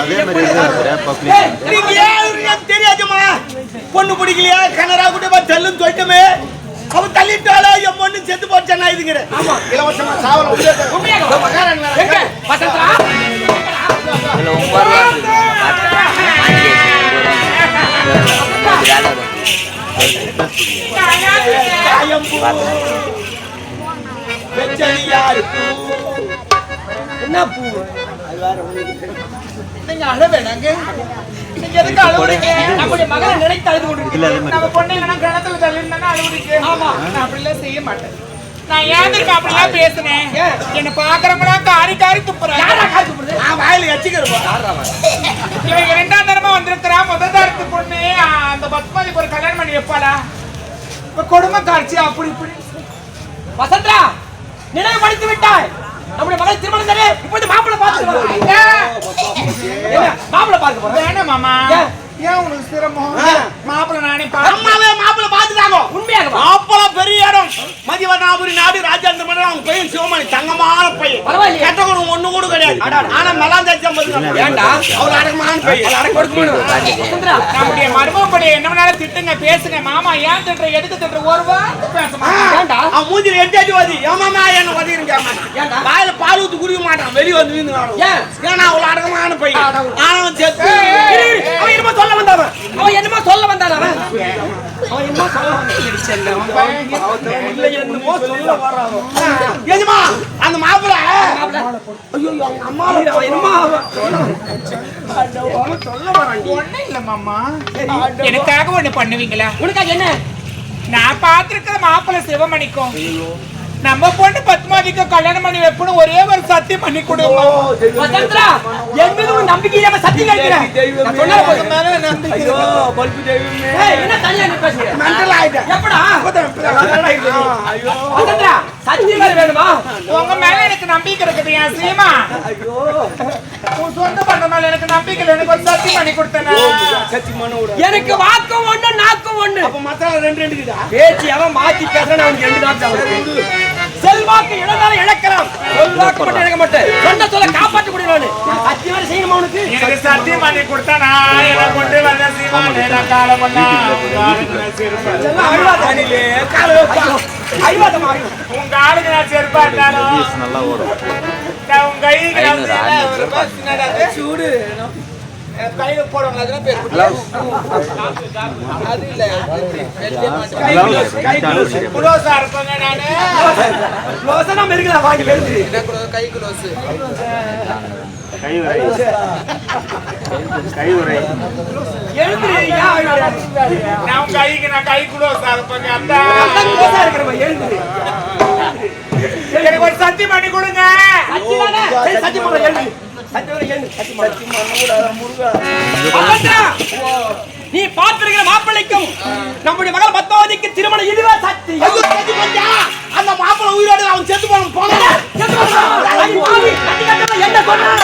அதே மாதிரி இருக்கிற பப்ளிக் நீங்க ஏன் தெரியாதுமா பொண்ணு பிடிக்கலையா? கனரா கூட போய் தள்ளுன்னு சொல்லிட்டுமே. அவ தள்ளிட்டாளா என் பொண்ணு செத்து போச்சா இதுங்கிற இலவசமா சாவல எங்க? வசந்தரா இதுல ஒன்பது நீங்க அழ வேணாங்க. நீங்க எதுக்கு அழுவுறீங்க? நம்முடைய மகளை நினைத்து அழுது நம்ம பொண்ணு இல்லைன்னா கிணத்துல தள்ளினா அழுவுறீங்க. ஆமா. நான் அப்படிலாம் செய்ய மாட்டேன். நான் ஏன் தெரியுமா அப்படிலாம் பேசுனேன்? என்ன பாக்குறவங்களாம் காரி காரி துப்புறேன் யாரா காசு போடுறது நான் வாயில இவன் இரண்டாம் தரமா வந்திருக்கிறான் முதல் தரத்து பொண்ணு அந்த பத்மாதிக்கு ஒரு கல்யாணம் பண்ணி வைப்பாளா? இப்ப கொடுமை காட்சி அப்படி இப்படி. வசந்தரா நினைவு படித்து விட்டாய். நம்முடைய மகள் திருமணம் தானே இப்பொழுது மாப்பிள்ளை பார்த்து மாப்பிள்ளை பார்க்க போறேன். வேணாம் மாமா? ஏன்? உனக்கு சிரமம்? மாப்பிள்ள நானே அம்மாவே மாப்பிள்ள பாத்துட்டாங்க உண்மையாக பெரிய இடம் மதிவநாபுரி நாடு ராஜேந்திர மன்னர் அவங்க பையன் சிவமணி தங்கமான பையன். பரவாயில்லையே. கெட்டவனும் ஒண்ணு கூட கிடையாது. ஆனா மலாந்தாச்சி ஏன்டா? அவர் அடக்கமான பையன். நம்முடைய மருமப்படி என்ன வேணாலும் திட்டுங்க பேசுங்க. மாமா ஏன் திட்டுற? எதுக்கு திட்டுற? ஒரு வார்த்தை பேச மாட்டான். ஏன்டா? அவன் மூஞ்சில எட்டாச்சு வாதி ஏமாமா என்ன வதிருங்க ஏன்டா? வாயில பால் ஊத்து குடிக்க மாட்டான். வெளிய வந்து வீந்து ஏன்? ஏன்னா அவ்வளவு அடக்கமான பையன். ஆனவன் சேர்த்து. அவன் என்னமோ சொல்ல வந்தாவன் அவன் என்னமோ சொல்ல வந்தான் அவன். அவன் என்னமோ சொல்ல அந்த மாப்பிள்ள அவன் என்னமோ ஒண்ணு மாமா எனக்காக ஒண்ணு பண்ணுவீங்களா உனக்காக என்ன நான் பார்த்திருக்கிற மாப்பிள்ள சிவமணிக்கும் நம்ம பொண்ணு பத்மாவிக்கு கல்யாணம் பண்ணி வைப்பணும் ஒரே ஒரு சத்தியம் பண்ணி கொடுங்க என் மீது ஒரு நம்பிக்கை இல்லாம சத்தியம் கேட்கிறேன் நான் சொன்னா போதும். மேல நம்பிக்கை ஏய், என்ன தனியா நீ பேசுற? மெண்டல் ஆயிட்டேன் எப்படா? வசந்தரா சத்தியம் வேணுமா? உங்க மேல எனக்கு நம்பிக்கை இருக்குது என் சீமா? உன் சொந்த பண்ண மேல எனக்கு நம்பிக்கை. எனக்கு ஒரு சத்தியம் பண்ணி கொடுத்தேனா எனக்கு வாக்கும் ஒண்ணு நாக்கும் ஒண்ணு. அப்ப மத்த ரெண்டு ரெண்டு பேச்சு அவன் மாத்தி பேசுறான் அவனுக்கு ரெண்டு நாக்கு செல்வாக்கு இழந்தாலும் இழக்கலாம். செல்வாக்கு மட்டும் இழக்க மாட்டேன் சொன்ன சொல்ல காப்பாற்ற முடியும் நானு. சத்தியம் செய்யணுமா உனக்கு? எனக்கு சத்தியம் பண்ணி கொடுத்தா நான் என்ன கொண்டு வந்த சீமா நேரா கால பண்ணா எல்லாம் அழுவாத. அழுவாதம்மா, அழுவாத. உங்க ஆளுக்கு நான் செருப்பா இருந்தாலும் நல்லா ஓடும் உங்க கைக்கு சூடு. கையில போடுவாங்க அதெல்லாம் பேர் அது இல்ல. குலோசா இருப்பாங்க நானு. ரோசனா மெருகுதா, வாங்கி மெருகு. கை குலோசு கை உரை. கை உரை. எழுந்துரு, ஏன் அழுவாத? நான் கைக்கு நான் கை குலோசா இருப்பாங்க அந்த. அதான் ரோசா இருக்கிறவன், எழுந்துரு. எனக்கு ஒரு சத்தியம் பண்ணி கொடுங்க. சத்தியம் பண்ணு. நீ பார்த்திருக்கிற மாப்பிள்ளைக்கும் நம்முடைய மகள் பத்மாவதிக்கு திருமணம் இதுவே போச்சா? அந்த மாப்பிள்ளை உயிரோடு அவன் செத்து போன போன என்ன சொன்னான்?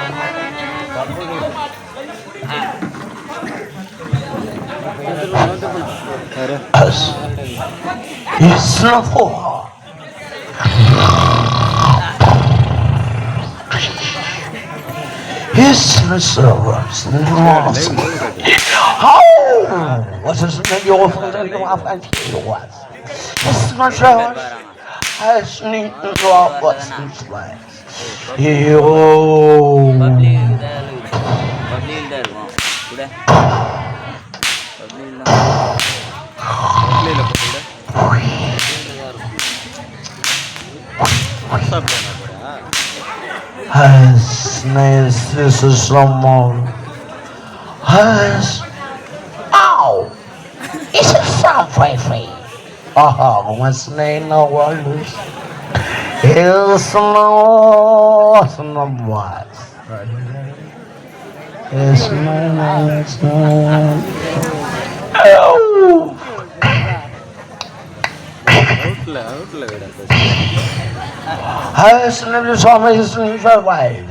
us. His love for her. His reservoirs. Oh, what is the your love and he was. His reservoirs has need to draw what's his life. Yo. Yes, this is someone. Yes. Oh, it's a sound free. Oh, what's name? No worries. It's no, it's no what. It's no, it's no. Oh. Her அவுட்டில் விட Has never saw my sister wife.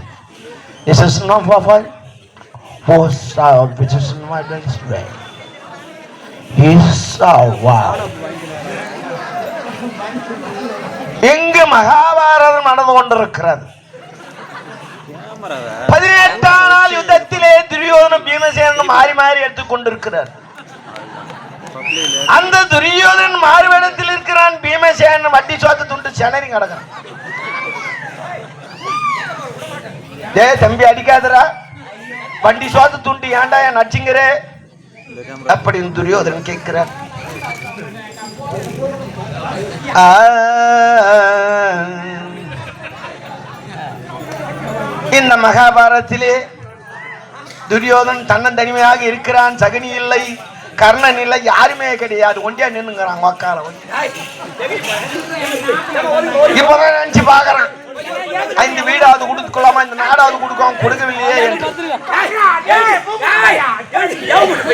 This is not for fight. Was out which is in my best way. He's so wild. இங்கு மகாபாரதம் நடந்து கொண்டிருக்கிறது பதினெட்டாம் நாள் யுத்தத்திலே துரியோதனும் பீமசேனும் மாறி மாறி எடுத்துக் கொண்டிருக்கிறார் அந்த துரியோதன் மாறுவேடத்தில் இருக்கிறான் பீமசேனன் வட்டி சோத்த துண்டு சனரி கிடக்கிறான். டே தம்பி அடிக்காதரா வண்டி சோத்து துண்டு ஏன்டா என் நச்சுங்கிறே? அப்படின்னு துரியோதன் கேட்கிறார் இந்த மகாபாரத்திலே துரியோதன் தன்னந்தனிமையாக இருக்கிறான் சகனி இல்லை. கர்ணன் இல்லை யாருமே கிடையாது. ஒண்டியா நின்னுங்கிறான் ஒக்கால இப்பதான் நினைச்சு பாக்குறான். ஐந்து வீடாவது கொடுக்கலாமா இந்த நாடாவது கொடுக்காம கொடுக்கவில்லையே என்று.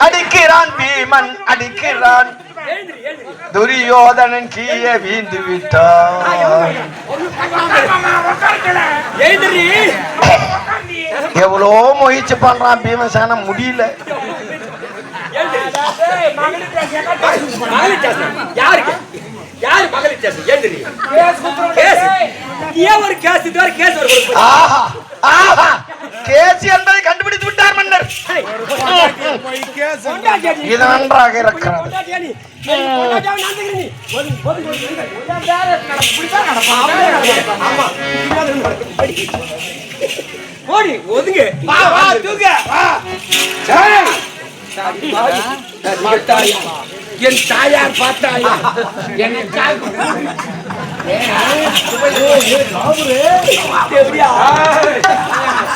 அடிக்கிறான் பீமன் அடிக்கிறான். துரியோதனன் கீழே வீந்து விட்டான். எவ்வளோ முயற்சி பண்றான் பீமசேனம் முடியல. மகளிர் ஸ்டேஷன் யாருக்கு யாரு மகளிர் ஸ்டேஷன் எழுந்திரி கேஸ் ஏன் ஒரு கேஸ் இதுவரை கேஸ் ஒரு கொடுக்க ஆஹா கேசி என்பதை கண்டுபிடித்து விட்டார் மன்னர் இது நன்றாக இருக்கிறது ஓடி ஒதுங்க வா வா தூங்க வா என் தாயார் பார்த்தாயா என்னை காக்கு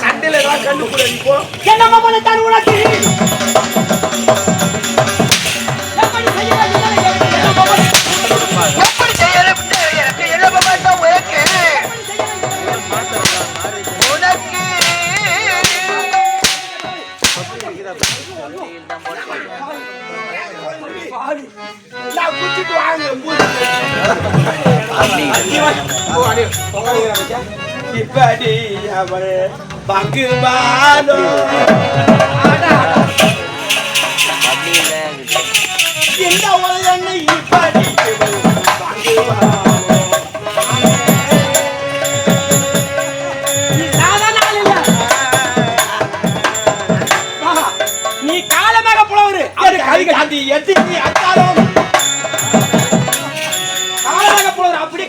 சண்டையில தான் கண்டு கூட உனக்கு அவள் பங்குவானோ பப்ளிக்ல இந்த உலகனை இப்படி இவள் பங்குவானோ நீ சாதாரண ஆள் இல்ல. ஆஹா, நீ காலமாக புலவரு அது எத்தி நீ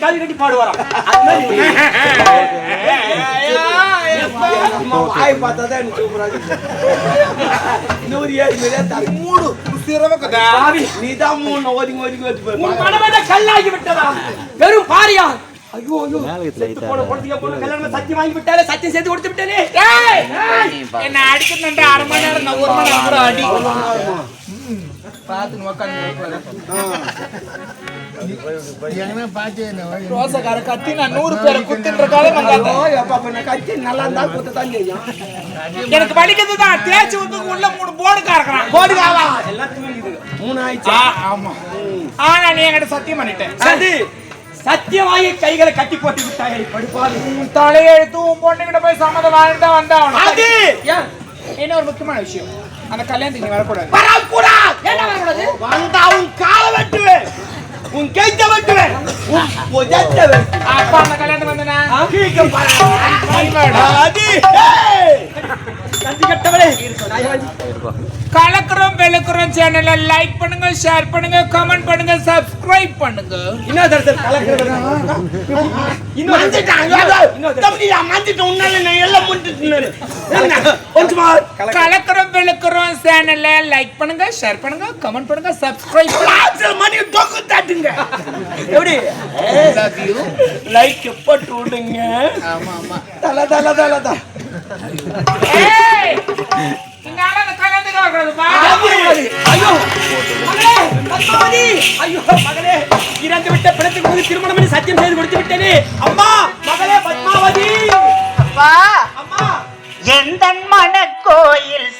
கவி கட்டி பாடுவாராம் வாய் பார்த்தாதான் எனக்கு சூப்பரா இருக்கு. நூறு ஏழு மில்லியன் தரு. மூடு. நீதான் மூணு ஒதுங்கி ஒதுங்கி வச்சு கல்லாகி விட்டதா? வெறும் பாரியா ஐயோ ஐயோ போன குழந்தைய போல கல்யாணம் சத்தியம் வாங்கி விட்டாலே சத்தியம் சேர்த்து கொடுத்து விட்டேனே ஏய், ஏய். என்ன அடிக்கணுன்ற அரை மணி நேரம் நான் ஒரு மணி நேரம் கூட அடி பார்த்து ரோசக்கார கத்தி நான் நூறு பேரை குத்துன்ற காலம் கத்தி நல்லா இருந்தா செய்யும். எனக்கு வலிக்கிறது தான் தேய்ச்சி வந்து உள்ள மூணு போர்டு காரக்கிறான் போடுகாவா? எல்லாம் தூங்கிடுது. மூணு ஆயிடுச்சு. ஆமா ஆனா நீ என்கிட்ட சத்தியம் பண்ணிட்டேன் சரி, சத்தியம் வாங்கி கைகளை கட்டி போட்டு விட்டாயே படுப்பாவி. உன் தலையெழுத்து உன் பொண்ணுகிட்ட போய் சம்மதம் வாங்கிட்டு தான் வந்தா அது ஏன் இன்னொரு முக்கியமான விஷயம் அந்த கல்யாணத்துக்கு நீ வரக்கூடாது வரக்கூடாது. ஏன்டா வரக்கூடாது? வந்தா உன் காலை வெட்டுவேன். உன் கைத்த வெட்டுவேன். உன் புஜத்த வெட்டுவேன். அப்ப அந்த கல்யாணத்துக்கு வந்தனா கீழே பாரு. கட்டவளே கலக்குறோம் வெளுக்குறோம் சேனலை லைக் பண்ணுங்க ஷேர் பண்ணுங்க கமெண்ட் பண்ணுங்க சப்ஸ்கிரைப் பண்ணுங்க. இன்னொரு தடவை கலக்கிறது? கலக்குறோம் வெளுக்குறோம் சேனலை லைக் பண்ணுங்க ஷேர் பண்ணுங்க கமெண்ட் பண்ணுங்க சப்ஸ்கிரைப் பண்ணுங்க. எப்படி? லைக் போட்டு விடுங்க. தல தல தல தல. ஏய்! இறந்து விட்ட பிணத்துக்கு போது சத்தியம் செய்து கொடுத்து விட்டேனே. அம்மா மகளே பத்மாவதி. அப்பா. அம்மா. எந்த கோயில்